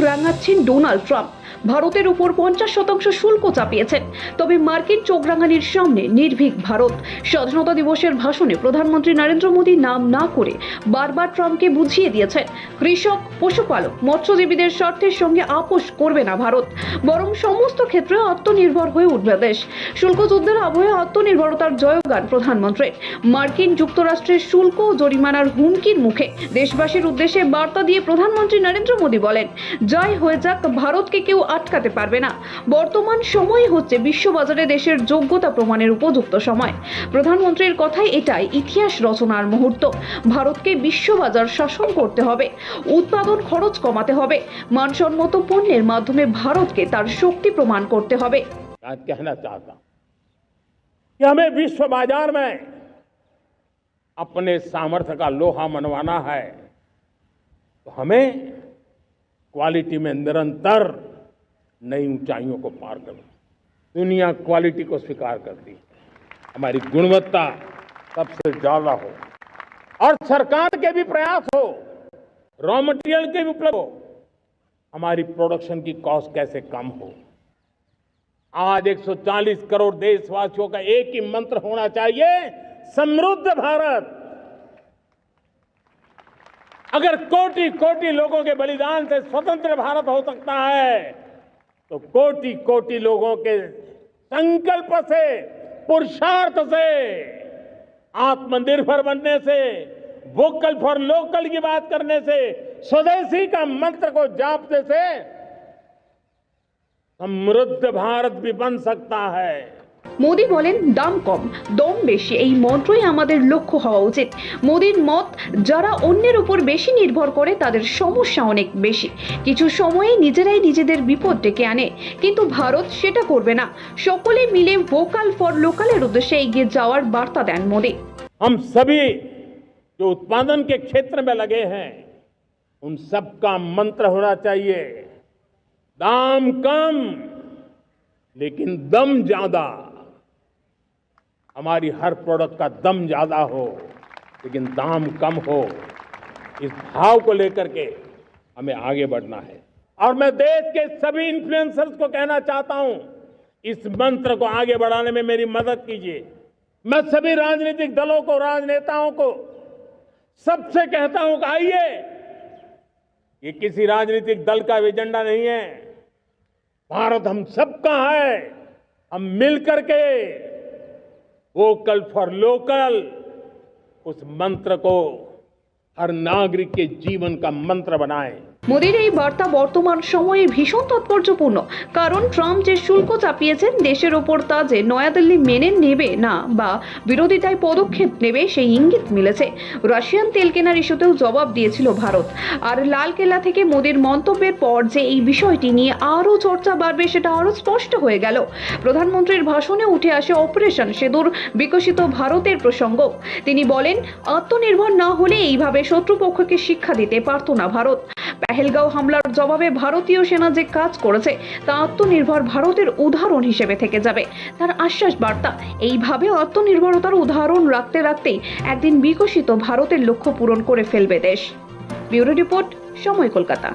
রাঙাচ্ছেন Donald Trump. ভারতের উপর পঞ্চাশ শতাংশ শুল্ক চাপিয়েছেন তবে মার্কিন চোখ রাঙানির সামনে নির্ভীক ভারত। স্বাধীনতা দিবসের ভাষণে প্রধানমন্ত্রী নরেন্দ্র মোদী নাম না করে বারবার ট্রাম্পকে বুঝিয়ে দিয়েছেন। কৃষক, পশুপালক, মৎস্যজীবীদের স্বার্থের সঙ্গে আপোষ করবে না ভারত। বরং সমস্ত ক্ষেত্রে আত্মনির্ভর হয়ে উঠবে দেশ। শুল্ক যুদ্ধের আবহে আত্মনির্ভরতার জয়গান প্রধানমন্ত্রীর মার্কিন যুক্তরাষ্ট্রের শুল্ক ও জরিমানার হুমকির মুখে দেশবাসীর উদ্দেশ্যে বার্তা দিয়ে প্রধানমন্ত্রী নরেন্দ্র মোদী বলেন, যাই হয়ে যাক, ভারতকে কেউ আটকাতে পারবে না বর্তমান সময় হচ্ছে বিশ্ববাজারে দেশের যোগ্যতা প্রমাণের উপযুক্ত সময় প্রধানমন্ত্রীর কথাই এটাই ইতিহাস রচনার মুহূর্ত ভারতকে বিশ্ববাজার শাসন করতে হবে উৎপাদন খরচ কমাতে হবে মানসম্মত পণ্যের মাধ্যমে ভারতকে তার শক্তি প্রমাণ করতে হবে आज कहना चाहता हूं कि हमें विश्व बाजार में अपने सामर्थ्य का लोहा मनवाना है तो हमें क्वालिटी में निरंतर नई ऊंचाइयों को पार करना दुनिया क्वालिटी को स्वीकार करती है हमारी गुणवत्ता सबसे ज़्यादा हो। और सरकार के भी प्रयास हो। रॉ मटेरियल के भी उपलब्ध हो। हमारी प्रोडक्शन की कॉस्ट कैसे कम हो? आज 140 करोड़ देशवासियों का एक ही मंत्र होना चाहिए, समृद्ध भारत। अगर कोटि कोटि लोगों के बलिदान से स्वतंत्र भारत हो सकता है तो कोटि कोटि लोगों के संकल्प से, पुरुषार्थ से, आत्मनिर्भर बनने से वोकल फॉर लोकल की बात करने से, स्वदेशी का मंत्र को जापने से, समृद्ध भारत भी बन सकता है। মোদি বলেন দাম কম দম বেশি এই মন্ত্রই আমাদের লক্ষ্য হওয়া উচিত মোদির মত যারা অন্যের উপর বেশি নির্ভর করে তাদের সমস্যা অনেক বেশি কিছু সময়ে নিজেরাই নিজেদের বিপদ ডেকে আনে কিন্তু ভারত সেটা করবে না সকলে মিলে ভোকাল ফর লোকালের উদ্দেশ্যে এগিয়ে যাওয়ার বার্তা দেন মোদি हम सभी जो उत्पादन के क्षेत्र में लगे हैं उन सबका मंत्र होना चाहिए दाम कम लेकिन दम ज्यादा हमारी हर प्रोडक्ट का दम ज़्यादा हो, लेकिन दाम कम हो, इस भाव को लेकर के हमें आगे बढ़ना है। और मैं देश के सभी इन्फ्लुएंसर्स को कहना चाहता हूँ, इस मंत्र को आगे बढ़ाने में मेरी मदद कीजिए। मैं सभी राजनीतिक दलों को, राजनेताओं को सबसे कहता हूँ कि आइए, ये किसी राजनीतिक दल का एजेंडा नहीं है। भारत हम सबका है, हम मिलकर के वोकल फॉर लोकल। उस मंत्र को हर नागरिक के जीवन का मंत्र बनाएँ। মোদির এই বার্তা বর্তমান সময়ে ভীষণ তাৎপর্যপূর্ণ। কারণ ট্রাম্প যে শুল্ক চাপিয়েছেন, দেশের ওপর তা যে নয়াদিল্লি মেনে নেবে না বা বিরোধিতায় পদক্ষেপ নেবে, সেই ইঙ্গিত মিলেছে। রাশিয়ান তেল কেনার ইস্যুতেও জবাব দিয়েছিল ভারত। আর লালকেল্লা থেকে মোদির মন্তব্যের পর যে এই বিষয়টি নিয়ে আরও চর্চা বাড়বে, সেটা আরও স্পষ্ট হয়ে গেল। প্রধানমন্ত্রীর ভাষণে উঠে আসে অপারেশন সেদুর, বিকশিত ভারতের প্রসঙ্গ। তিনি বলেন, আত্মনির্ভর না হলে এইভাবে শত্রুপক্ষকে শিক্ষা দিতে পারত না ভারত। পেহেলগাঁও হামলার জবাবে ভারতীয় সেনা যে কাজ করেছে, তা আত্মনির্ভর ভারতের উদাহরণ হিসেবে থেকে যাবে। তার আশ্বাস বার্তা, এইভাবে আত্মনির্ভরতার উদাহরণ রাখতে রাখতেই একদিন বিকশিত ভারতের লক্ষ্য পূরণ করে ফেলবে দেশ। ব্যুরো রিপোর্ট, সময় কলকাতা।